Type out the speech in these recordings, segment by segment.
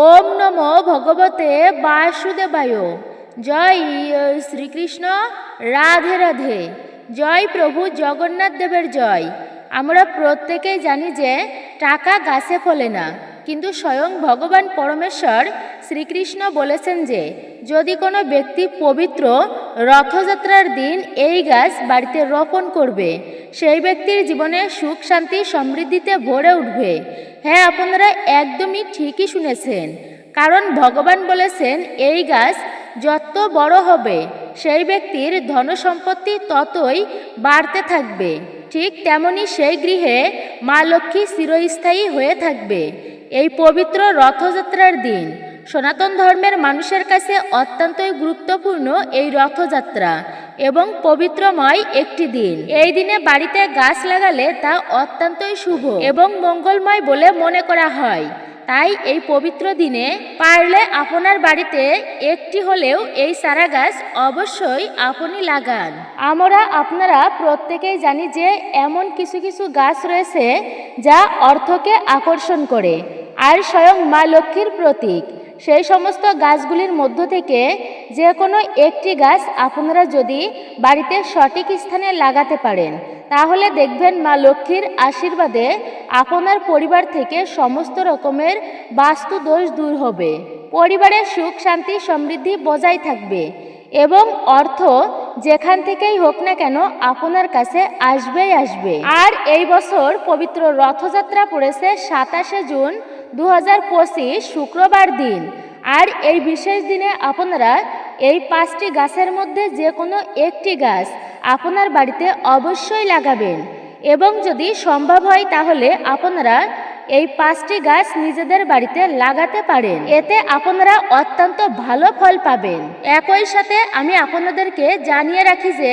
ওম নমো ভগবতে বাসুদেবায়। জয় শ্রীকৃষ্ণ, রাধে রাধে। জয় প্রভু জগন্নাথ দেবের জয়। আমরা প্রত্যেকেই জানি যে টাকা গাছে ফলে না, কিন্তু স্বয়ং ভগবান পরমেশ্বর শ্রীকৃষ্ণ বলেছেন যে যদি কোনো ব্যক্তি পবিত্র রথযাত্রার দিন এই গাছ বাড়িতে রোপণ করবে, সেই ব্যক্তির জীবনে সুখ, শান্তি, সমৃদ্ধিতে ভরে উঠবে। হ্যাঁ আপনারা একদমই ঠিকই শুনেছেন। কারণ ভগবান বলেছেন, এই গাছ যত বড় হবে, সেই ব্যক্তির ধন সম্পত্তি ততই বাড়তে থাকবে। ঠিক তেমনি সেই গৃহে মা লক্ষ্মী চিরস্থায়ী হয়ে থাকবে। এই পবিত্র রথযাত্রার দিন সনাতন ধর্মের মানুষের কাছে অত্যন্তই গুরুত্বপূর্ণ এই রথযাত্রা এবং পবিত্রময় একটি দিন। এই দিনে বাড়িতে গাছ লাগালে তা অত্যন্তই শুভ এবং মঙ্গলময় বলে মনে করা হয়। তাই এই পবিত্র দিনে পারলে আপনার বাড়িতে একটি হলেও এই চারা গাছ অবশ্যই আপনি লাগান। আমরা আপনারা প্রত্যেকেই জানি যে এমন কিছু কিছু গাছ রয়েছে যা অর্থকে আকর্ষণ করে আর স্বয়ং মা লক্ষ্মীর প্রতীক। সেই সমস্ত গাছগুলির মধ্য থেকে যে কোনো একটি গাছ আপনারা যদি বাড়িতে সঠিক স্থানে লাগাতে পারেন, তাহলে দেখবেন মা লক্ষ্মীর আশীর্বাদে আপনার পরিবার থেকে সমস্ত রকমের বাস্তু দোষ দূর হবে। পরিবারের সুখ, শান্তি, সমৃদ্ধি বজায় থাকবে এবং অর্থ যেখান থেকেই হোক না কেন আপনার কাছে আসবেই আসবে। আর এই বছর পবিত্র রথযাত্রা পড়েছে সাতাশে জুন দু হাজার পঁচিশ শুক্রবার দিন। আর এই বিশেষ দিনে আপনারা এই পাঁচটি গাছের মধ্যে যে কোনো একটি গাছ আপনার বাড়িতে অবশ্যই লাগাবেন। এবং যদি সম্ভব হয় তাহলে আপনারা এই পাঁচটি গাছ নিজেদের বাড়িতে লাগাতে পারেন। এতে আপনারা অত্যন্ত ভালো ফল পাবেন। একই সাথে আমি আপনাদেরকে জানিয়ে রাখি যে,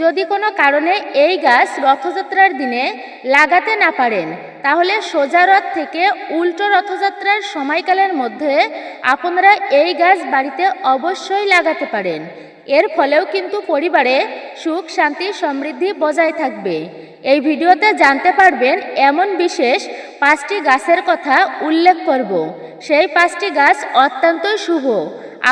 যদি কোনো কারণে এই গাছ রথযাত্রার দিনে লাগাতে না পারেন, তাহলে সোজা রথ থেকে উল্টো রথযাত্রার সময়কালের মধ্যে আপনারা এই গাছ বাড়িতে অবশ্যই লাগাতে পারেন। এর ফলেও কিন্তু পরিবারে সুখ, শান্তি, সমৃদ্ধি বজায় থাকবে। এই ভিডিওতে জানতে পারবেন এমন বিশেষ পাঁচটি গাছের কথা উল্লেখ করব। সেই পাঁচটি গাছ অত্যন্তই শুভ।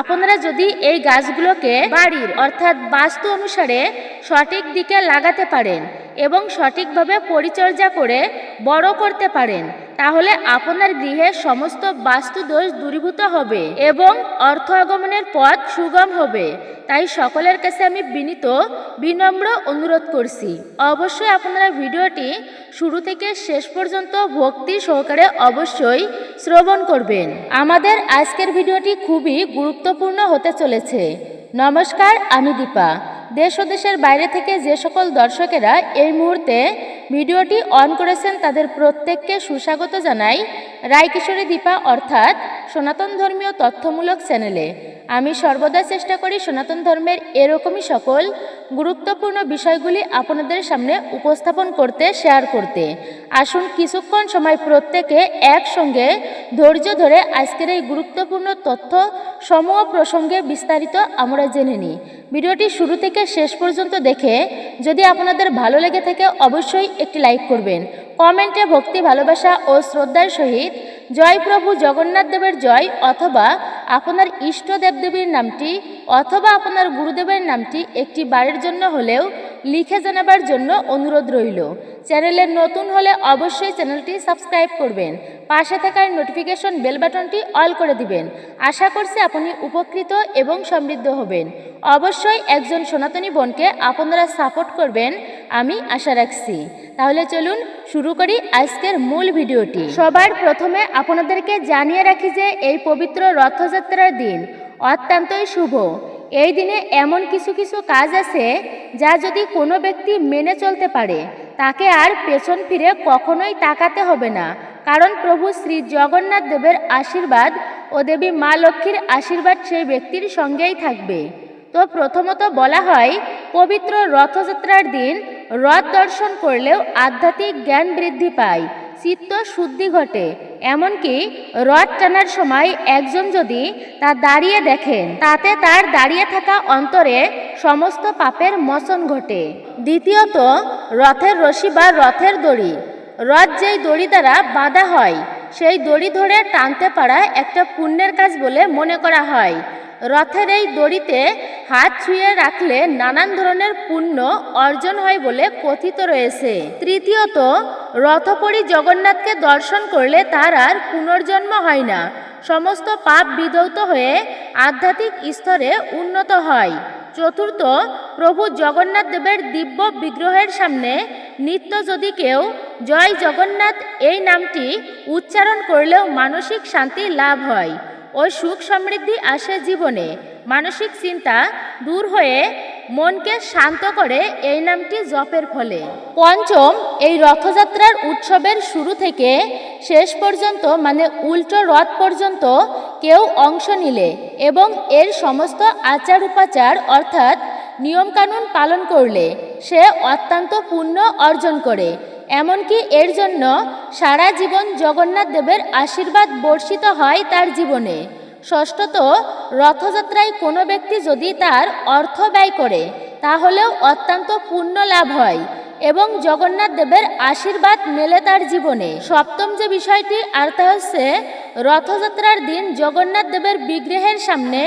আপনারা যদি এই গাছগুলোকে বাড়ির অর্থাৎ বাস্তু অনুসারে সঠিক দিকে লাগাতে পারেন এবং সঠিকভাবে পরিচর্যা করে বড় করতে পারেন তাহলে আপনার গৃহে সমস্ত বাস্তু দোষ দূরীভূত হবে এবং অর্থ আগমনের পথ সুগম হবে। তাই সকলের কাছে আমি বিনীত, বিনম্র অনুরোধ করছি। অবশ্যই আপনারা ভিডিওটি শুরু থেকে শেষ পর্যন্ত ভক্তি সহকারে অবশ্যই শ্রবণ করবেন। আমাদের আজকের ভিডিওটি খুবই গুরুত্বপূর্ণ হতে চলেছে। নমস্কার, আমি দীপা। দেশ ও দেশের বাইরে থেকে যে সকল দর্শকেরা এই মুহূর্তে ভিডিওটি অন করেছেন তাদের প্রত্যেককে সুস্বাগত জানাই রায়কিশোরী দীপা অর্থাৎ সনাতন ধর্মীয় তথ্যমূলক চ্যানেলে। আমি সর্বদা চেষ্টা করি সনাতন ধর্মের এরকমই সকল গুরুত্বপূর্ণ বিষয়গুলি আপনাদের সামনে উপস্থাপন করতে শেয়ার করতে। আসুন কিছুক্ষণ সময় প্রত্যেকে একসঙ্গে ধৈর্য ধরে আজকের এই গুরুত্বপূর্ণ তথ্য সমূহ প্রসঙ্গে বিস্তারিত আমরা জেনে নিই। ভিডিওটি শুরু থেকে শেষ পর্যন্ত দেখে যদি আপনাদের ভালো লেগে থাকে, অবশ্যই একটি লাইক করবেন। কমেন্টে ভক্তি, ভালোবাসা ও শ্রদ্ধার সহিত জয় প্রভু জগন্নাথ দেবের জয় অথবা আপনার ইষ্ট দেবদেবীর নামটি অথবা আপনার গুরুদেবের নামটি একটি বারের জন্য হলেও লিখে জানাবার জন্য অনুরোধ রইল। চ্যানেলের নতুন হলে অবশ্যই চ্যানেলটি সাবস্ক্রাইব করবেন। পাশে থাকার নোটিফিকেশন বেল বাটনটি অল করে দিবেন। আশা করছি আপনি উপকৃত এবং সমৃদ্ধ হবেন। অবশ্যই একজন সনাতনী বোনকে আপনারা সাপোর্ট করবেন, আমি আশা রাখছি। তাহলে চলুন শুরু করি আজকের মূল ভিডিওটি। সবার প্রথমে আপনাদেরকে জানিয়ে রাখি যে এই পবিত্র রথযাত্রার দিন অত্যন্তই শুভ। এই দিনে এমন কিছু কিছু কাজ আছে যা যদি কোনো ব্যক্তি মেনে চলতে পারে, তাকে আর পেছন ফিরে কখনোই তাকাতে হবে না। কারণ প্রভু শ্রী জগন্নাথ দেবের আশীর্বাদ ও দেবী মা লক্ষ্মীর আশীর্বাদ সেই ব্যক্তির সঙ্গেই থাকবে। তো প্রথমত বলা হয়, পবিত্র রথযাত্রার দিন রথ দর্শন করলেও আধ্যাত্মিক জ্ঞান বৃদ্ধি পায়, চিত্ত শুদ্ধি ঘটে। এমনকি রথ টানার সময় একজন যদি তা দাঁড়িয়ে দেখেন, তাতে তার দাঁড়িয়ে থাকা অন্তরে সমস্ত পাপের মোচন ঘটে। দ্বিতীয়ত, রথের রশি বা রথের দড়ি। রথ যেই দড়ি দ্বারা বাঁধা হয়, সেই দড়ি ধরে টানতে পারা একটা পুণ্যের কাজ বলে মনে করা হয়। রথের এই দড়িতে হাত ছুঁয়ে রাখলে নানান ধরনের পুণ্য অর্জন হয় বলে কথিত রয়েছে। তৃতীয়ত, রথপরি জগন্নাথকে দর্শন করলে তার আর পুনর্জন্ম হয় না। সমস্ত পাপ বিধৌত হয়ে আধ্যাত্মিক স্তরে উন্নত হয়। চতুর্থ, প্রভু জগন্নাথ দেবের দিব্য বিগ্রহের সামনে নিত্য যদি কেউ জয় জগন্নাথ এই নামটি উচ্চারণ করলেও মানসিক শান্তি লাভ হয়। ও সুখ সমৃদ্ধি আসে জীবনে। মানসিক চিন্তা দূর হয়ে মনকে শান্ত করে এই নামটি জপের ফলে। পঞ্চম, এই রথযাত্রার উৎসবের শুরু থেকে শেষ পর্যন্ত মানে উল্টো রথ পর্যন্ত কেউ অংশ নিলে এবং এর সমস্ত আচার উপাচার অর্থাৎ নিয়মকানুন পালন করলে সে অত্যন্ত পুণ্য অর্জন করে। এমনকি এর জন্য সারা জীবন জগন্নাথ দেবের আশীর্বাদ বর্ষিত হয় তার জীবনে। ষষ্ঠত, রথযাত্রায় কোনো ব্যক্তি যদি তার অর্থ ব্যয় করে, তাহলেও অত্যন্ত পুণ্য লাভ হয় এবং জগন্নাথ দেবের আশীর্বাদ মেলে তার জীবনে। সপ্তম যে বিষয়টি, আর তা হচ্ছে রথযাত্রার দিন জগন্নাথ দেবের বিগ্রহের সামনে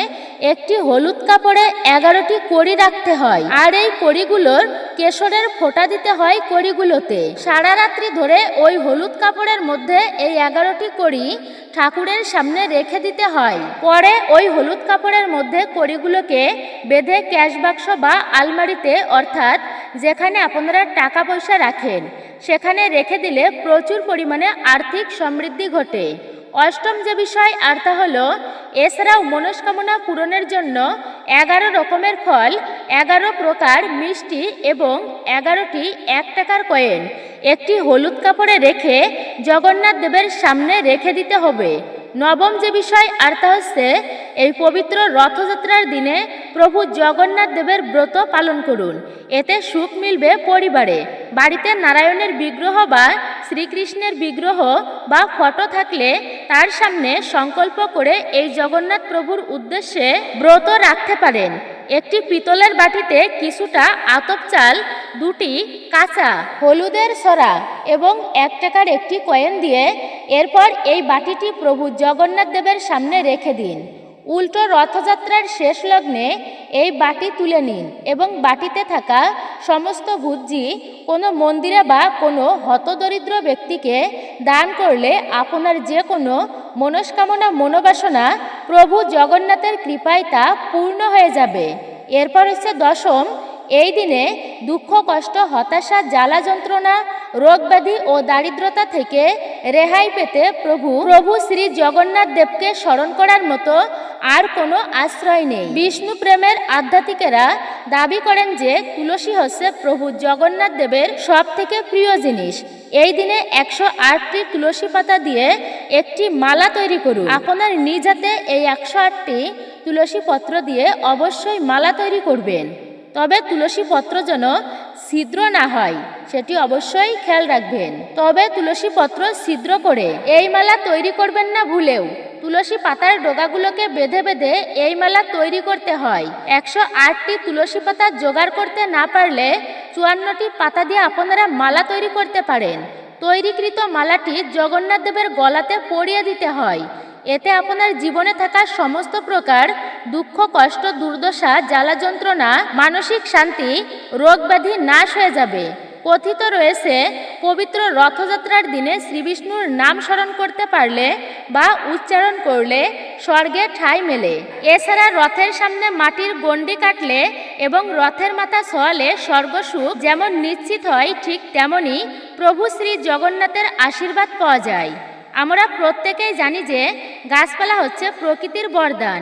একটি হলুদ কাপড়ে এগারোটি কড়ি রাখতে হয়। আর এই কড়িগুলোর কেশরের ফোঁটা দিতে হয় কড়িগুলোতে। সারা রাত্রি ধরে ওই হলুদ কাপড়ের মধ্যে এই এগারোটি কড়ি ঠাকুরের সামনে রেখে দিতে হয়। পরে ওই হলুদ কাপড়ের মধ্যে কড়িগুলোকে বেঁধে ক্যাশ বাক্স বা আলমারিতে, অর্থাৎ যেখানে আপনারা টাকা পয়সা রাখেন, সেখানে রেখে দিলে প্রচুর পরিমাণে আর্থিক সমৃদ্ধি ঘটে। অষ্টম যে বিষয়, আর তা হলো, এছাড়াও মনস্কামনা পূরণের জন্য এগারো রকমের ফল, এগারো প্রকার মিষ্টি এবং এগারোটি এক টাকার কয়েন। একটি হলুদ কাপড়ে রেখে জগন্নাথ দেবের সামনে রেখে দিতে হবে। নবম যে বিষয়, আর তা হচ্ছে, এই পবিত্র রথযাত্রার দিনে প্রভু জগন্নাথ দেবের ব্রত পালন করুন। এতে সুখ মিলবে পরিবারে। বাড়িতে নারায়ণের বিগ্রহ বা শ্রীকৃষ্ণের বিগ্রহ বা ফটো থাকলে তার সামনে সংকল্প করে এই জগন্নাথ প্রভুর উদ্দেশ্যে ব্রত রাখতে পারেন। একটি পিতলের বাটিতে কিছুটা আতপ চাল, দুটি কাঁচা হলুদের সরা এবং এক টাকার একটি কয়েন দিয়ে এরপর এই বাটিটি প্রভু জগন্নাথ দেবের সামনে রেখে দিন। উল্টো রথযাত্রার শেষ লগ্নে এই বাটি তুলে নিন এবং বাটিতে থাকা সমস্ত ভুজ্জি কোনো মন্দিরে বা কোনো হতদরিদ্র ব্যক্তিকে দান করলে আপনার যে কোনো মনস্কামনা মনোবাসনা প্রভু জগন্নাথের কৃপায় তা পূর্ণ হয়ে যাবে। এরপর হচ্ছে দশম, এই দিনে দুঃখ, কষ্ট, হতাশা, জ্বালা যন্ত্রণা রোগ ব্যাধি ও দারিদ্রতা থেকে রেহাই পেতে প্রভু প্রভু শ্রী জগন্নাথ দেবকে স্মরণ করার মতো আর কোনো আশ্রয় নেই। বিষ্ণু প্রেমের আধ্যাত্মিকেরা দাবি করেন যে তুলসী হচ্ছে প্রভু জগন্নাথ দেবের সব থেকে প্রিয় জিনিস। এই দিনে একশো আটটি তুলসী পাতা দিয়ে একটি মালা তৈরি করুন। আপনার নিজ হাতে এই একশো আটটি তুলসী পত্র দিয়ে অবশ্যই মালা তৈরি করবেন। তবে তুলসী পত্র যেন ছিদ্র না হয়, সেটি অবশ্যই খেয়াল রাখবেন। তবে তুলসী পত্র ছিদ্র করে এই মালা তৈরি করবেন না ভুলেও। তুলসী পাতার ডোগাগুলোকে বেঁধে বেঁধে এই মালা তৈরি করতে হয়। একশো আটটি তুলসী পাতা জোগাড় করতে না পারলে চুয়ান্নটি পাতা দিয়ে আপনারা মালা তৈরি করতে পারেন। তৈরিকৃত মালাটি জগন্নাথ দেবের গলাতে পরিয়ে দিতে হয়। এতে আপনার জীবনে থাকা সমস্ত প্রকার দুঃখ, কষ্ট, দুর্দশা জ্বালা যন্ত্রণা মানসিক শান্তি রোগ ব্যাধি নাশ হয়ে যাবে। কথিত রয়েছে, পবিত্র রথযাত্রার দিনে শ্রীবিষ্ণুর নাম স্মরণ করতে পারলে বা উচ্চারণ করলে স্বর্গে ঠাঁই মেলে। এছাড়া রথের সামনে মাটির গণ্ডি কাটলে এবং রথের মাথা ছোঁয়ালে স্বর্গসুখ যেমন নিশ্চিত হয়, ঠিক তেমনি প্রভু শ্রী জগন্নাথের আশীর্বাদ পাওয়া যায়। আমরা প্রত্যেকেই জানি যে গাছপালা হচ্ছে প্রকৃতির বরদান।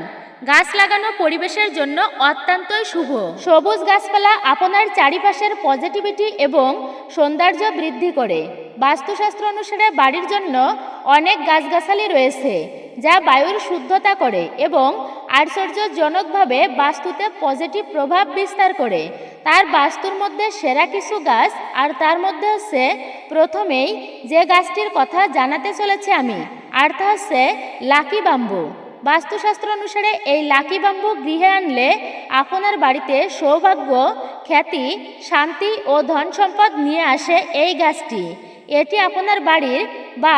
গাছ লাগানো পরিবেশের জন্য অত্যন্তই শুভ। সবুজ গাছপালা আপনার চারিপাশের পজিটিভিটি এবং সৌন্দর্য বৃদ্ধি করে। বাস্তুশাস্ত্র অনুসারে বাড়ির জন্য অনেক গাছগাছালি রয়েছে, যা বায়ুর শুদ্ধতা করে এবং আশ্চর্যজনকভাবে বাস্তুতে পজিটিভ প্রভাব বিস্তার করে। তার বাস্তুর মধ্যে সেরা কিছু গাছ, আর তার মধ্যে হচ্ছে প্রথমেই যে গাছটির কথা জানাতে চলেছে আমি, আর তা হচ্ছে লাকি বাম্বু। বাস্তুশাস্ত্র অনুসারে এই লাকি বাম্বু গৃহে আনলে আপনার বাড়িতে সৌভাগ্য, খ্যাতি, শান্তি ও ধন সম্পদ নিয়ে আসে এই গাছটি। এটি আপনার বাড়ির বা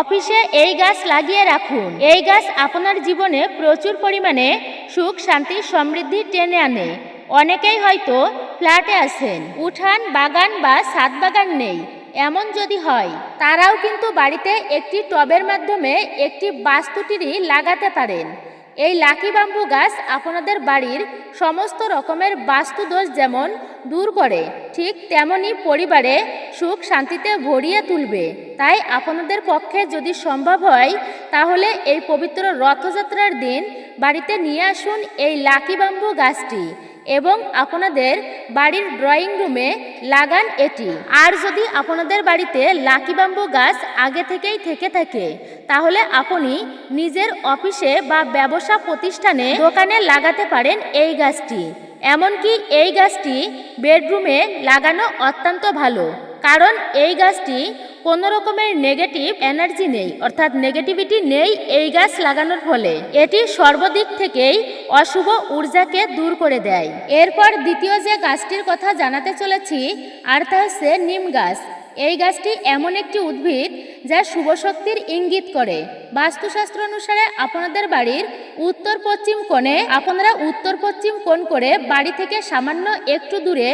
অফিসে এই গাছ লাগিয়ে রাখুন। এই গাছ আপনার জীবনে প্রচুর পরিমাণে সুখ, শান্তি, সমৃদ্ধি টেনে আনে। অনেকেই হয়তো ফ্ল্যাটে আছেন। উঠান, বাগান বা ছাদ বাগান নেই। এমন যদি হয়, তারাও কিন্তু বাড়িতে একটি টবের মাধ্যমে একটি বাস্তুটিরই লাগাতে পারেন। এই লাকি বাম্বু গাছ আপনাদের বাড়ির সমস্ত রকমের বাস্তুদোষ যেমন দূর করে, ঠিক তেমনই পরিবারে সুখ শান্তিতে ভরিয়ে তুলবে। তাই আপনাদের পক্ষে যদি সম্ভব হয়, তাহলে এই পবিত্র রথযাত্রার দিন বাড়িতে নিয়ে আসুন এই লাকি বাম্বু গাছটি। এবং আপনাদের বাড়ির ড্রয়িং রুমে লাগান এটি। আর যদি আপনাদের বাড়িতে লাকি বাম্বু গাছ আগে থেকেই থেকে থাকে, তাহলে আপনি নিজের অফিসে বা ব্যবসা প্রতিষ্ঠানে দোকানে লাগাতে পারেন এই গাছটি। এমনকি এই গাছটি বেডরুমে লাগানো অত্যন্ত ভালো। কারণ এই গাছটি কোনো রকমের নেগেটিভ এনার্জি নেই, অর্থাৎ নেগেটিভিটি নেই এই গাছ লাগানোর ফলে। এটি সর্বদিক থেকেই অশুভ ঊর্জাকে দূর করে দেয়। এরপর দ্বিতীয় যে গাছটির কথা জানাতে চলেছি আর তা হচ্ছে নিম গাছ। এই গাছটি এমন একটি উদ্ভিদ যা শুভ শক্তির ইঙ্গিত করে। বাস্তুশাস্ত্র অনুসারে আপনাদের বাড়ির উত্তর পশ্চিম কোণে আপনারা উত্তর পশ্চিম কোণ করে বাড়ি থেকে সামান্য একটু দূরে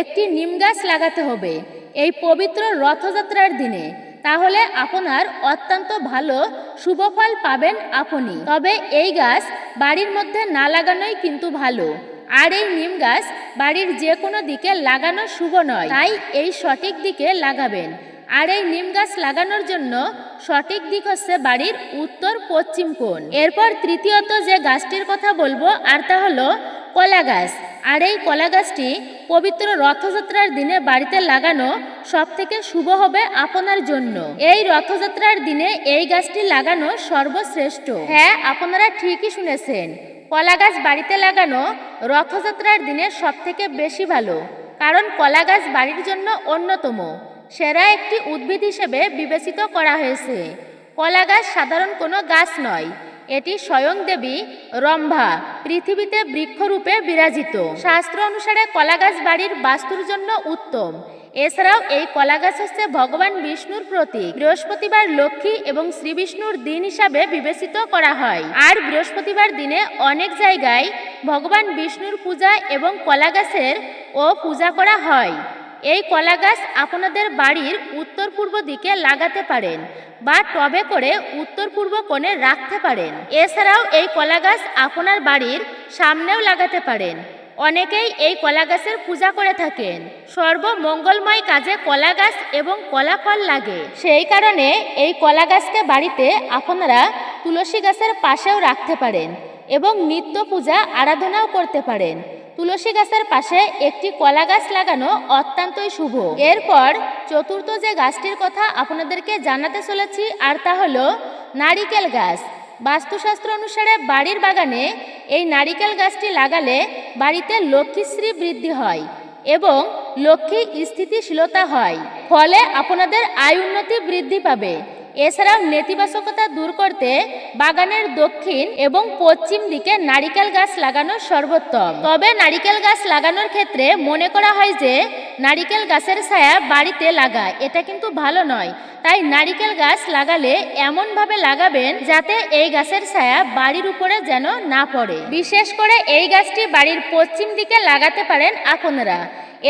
একটি নিম গাছ লাগাতে হবে। এই পবিত্র রথযাত্রার দিনে, তাহলে আপনার অত্যন্ত ভালো শুভফল পাবেন আপনি। তবে এই গাছ বাড়ির মধ্যে না লাগানোই কিন্তু ভালো। আর এই নিম গাছ বাড়ির যে কোনো দিকে লাগানো শুভ নয়, তাই এই সঠিক দিকে লাগাবেন। আর এই নিম গাছ লাগানোর জন্য সঠিক দিক হচ্ছে বাড়ির উত্তর পশ্চিম কোণ। এরপর তৃতীয়ত যে গাছটির কথা বলব, আর তা হলো কলা গাছ। আর এই কলা গাছটি পবিত্র রথযাত্রার দিনে বাড়িতে লাগানো সব থেকে শুভ হবে আপনার জন্য। এই রথযাত্রার দিনে এই গাছটি লাগানো সর্বশ্রেষ্ঠ। হ্যাঁ আপনারা ঠিকই শুনেছেন। কলা গাছ বাড়িতে লাগানো রথযাত্রার দিনে সব থেকে বেশি ভালো, কারণ কলা গাছ বাড়ির জন্য অন্যতম। সেরা একটি উদ্ভিদ হিসেবে বিবেচিত করা হয়েছে। কলা গাছ সাধারণ কোনো গাছ নয় এটি স্বয়ং দেবী রম্ভা, পৃথিবীতে বৃক্ষরূপে বিরাজিত। শাস্ত্র অনুসারে কলা গাছ বাড়ির বাস্তুর জন্য উত্তম। এছাড়াও এই কলা গাছ হচ্ছে ভগবান বিষ্ণুর প্রতীক। বৃহস্পতিবার লক্ষ্মী এবং শ্রী বিষ্ণুর দিন হিসাবে বিবেচিত করা হয়। আর বৃহস্পতিবার দিনে অনেক জায়গায় ভগবান বিষ্ণুর পূজা এবং কলা গাছের ও পূজা করা হয়। এই কলা গাছ আপনাদের বাড়ির উত্তর পূর্ব দিকে লাগাতে পারেন। বা টবে করে উত্তর পূর্ব কোণে রাখতে পারেন। এছাড়াও এই কলা গাছ আপনার বাড়ির সামনেও লাগাতে পারেন। অনেকেই এই কলা গাছের পূজা করে থাকেন। সর্বমঙ্গলময় কাজে কলা গাছ এবং কলা ফল লাগে। সেই কারণে এই কলা গাছকে বাড়িতে আপনারা তুলসী গাছের পাশেও রাখতে পারেন এবং নিত্য পূজা, আরাধনাও করতে পারেন। তুলসী গাছের পাশে একটি কলা গাছ লাগানো অত্যন্তই শুভ। এরপর চতুর্থ যে গাছটির কথা আপনাদেরকে জানাতে চলেছি, আর তা হলো নারিকেল গাছ। বাস্তুশাস্ত্র অনুসারে বাড়ির বাগানে এই নারিকেল গাছটি লাগালে বাড়িতে লক্ষ্মীশ্রী বৃদ্ধি হয় এবং লক্ষ্মী স্থিতিশীলতা হয়। ফলে আপনাদের আয় উন্নতি বৃদ্ধি পাবে। এছাড়াও নেতিবাচকতা দূর করতে বাগানের দক্ষিণ এবং পশ্চিম দিকে নারিকেল গাছ লাগানো সর্বোত্তম। তবে নারিকেল গাছ লাগানোর ক্ষেত্রে মনে করা হয় যে, নারিকেল গাছের ছায়া বাড়িতে লাগায়। এটা কিন্তু ভালো নয়। তাই নারিকেল গাছ লাগালে এমনভাবে লাগাবেন যাতে এই গাছের ছায়া বাড়ির উপরে যেন না পড়ে। বিশেষ করে এই গাছটি বাড়ির পশ্চিম দিকে লাগাতে পারেন আপনারা।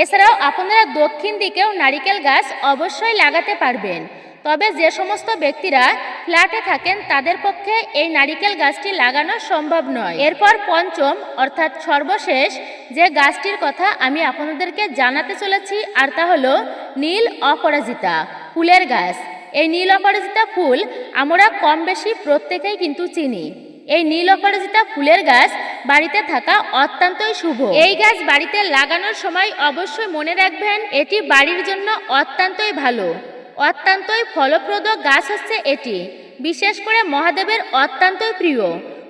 এছাড়াও আপনারা দক্ষিণ দিকেও নারিকেল গাছ অবশ্যই লাগাতে পারবেন। তবে যে সমস্ত ব্যক্তিরা ফ্ল্যাটে থাকেন, তাদের পক্ষে এই নারিকেল গাছটি লাগানো সম্ভব নয়। এরপর পঞ্চম, অর্থাৎ সর্বশেষ, যে গাছটির কথা আমি আপনাদেরকে জানাতে চলেছি, আর তা হলো নীল অপরাজিতা, ফুলের গাছ। এই নীল অপরাজিতা ফুল আমরা কম বেশি প্রত্যেকেই কিন্তু চিনি। এই নীল অপরাজিতা ফুলের গাছ বাড়িতে থাকা অত্যন্তই শুভ। এই গাছ বাড়িতে লাগানোর সময় অবশ্যই মনে রাখবেন, এটি বাড়ির জন্য অত্যন্তই ভালো। অত্যন্তই ফলপ্রদ গাছ হচ্ছে এটি। বিশেষ করে মহাদেবের অত্যন্তই প্রিয়।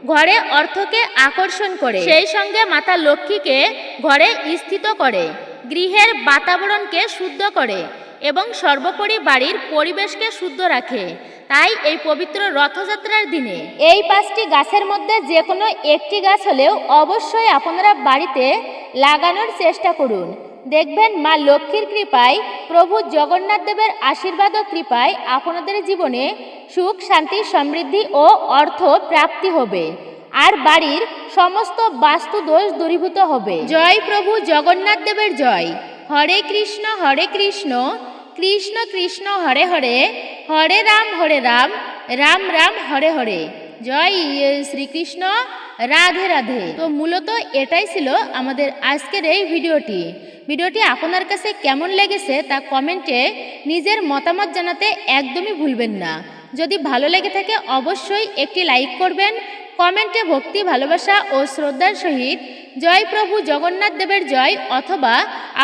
ঘরে অর্থকে আকর্ষণ করে। সেই সঙ্গে মাতা লক্ষ্মীকে ঘরে স্থিত করে। গৃহের বাতাবরণকে শুদ্ধ করে এবং সর্বোপরি বাড়ির পরিবেশকে শুদ্ধ রাখে। তাই এই পবিত্র রথযাত্রার দিনে এই পাঁচটি গাছের মধ্যে যে কোনো একটি গাছ হলেও অবশ্যই আপনারা বাড়িতে লাগানোর চেষ্টা করুন। দেখবেন মা লক্ষ্মীর কৃপায়, প্রভু জগন্নাথ দেবের আশীর্বাদ ও কৃপায় আপনাদের জীবনে সুখ, শান্তি, সমৃদ্ধি ও অর্থ প্রাপ্তি হবে। আর বাড়ির সমস্ত বাস্তু দোষ দূরীভূত হবে। জয় প্রভু জগন্নাথ দেবের জয়। হরে কৃষ্ণ হরে কৃষ্ণ। কৃষ্ণ কৃষ্ণ, হরে হরে। হরে রাম হরে রাম। রাম রাম, হরে হরে। জয় শ্রীকৃষ্ণ। রাধে রাধে। তো মূলত এটাই ছিল আমাদের আজকের এই ভিডিওটি। ভিডিওটি আপনার কাছে কেমন লেগেছে তা কমেন্টে নিজের মতামত জানাতে একদমই ভুলবেন না। যদি ভালো লেগে থাকে অবশ্যই একটি লাইক করবেন, কমেন্টে ভক্তি, ভালোবাসা ও শ্রদ্ধার সহিত জয় প্রভু জগন্নাথ দেবের জয় অথবা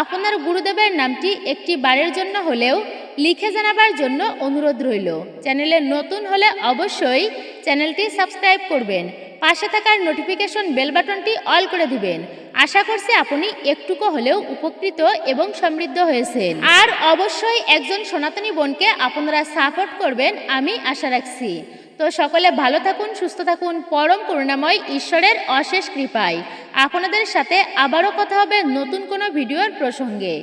আপনার গুরুদেবের নামটি একটি বারের জন্য হলেও লিখে জানাবার জন্য অনুরোধ রইল। চ্যানেলে নতুন হলে অবশ্যই চ্যানেলটি সাবস্ক্রাইব করবেন। পাশে থাকার নোটিফিকেশন বেল বাটনটি অল করে দিবেন। আশা করছি আপনি একটুকু হলেও উপকৃত এবং সমৃদ্ধ হয়েছেন। আর অবশ্যই একজন সনাতনী বোনকে আপনারা সাপোর্ট করবেন, আমি আশা রাখছি। তো সকলে ভালো থাকুন, সুস্থ থাকুন, পরম করুণাময় ঈশ্বরের অশেষ কৃপায়। আপনাদের সাথে আবারও কথা হবে নতুন কোনো ভিডিওর প্রসঙ্গে।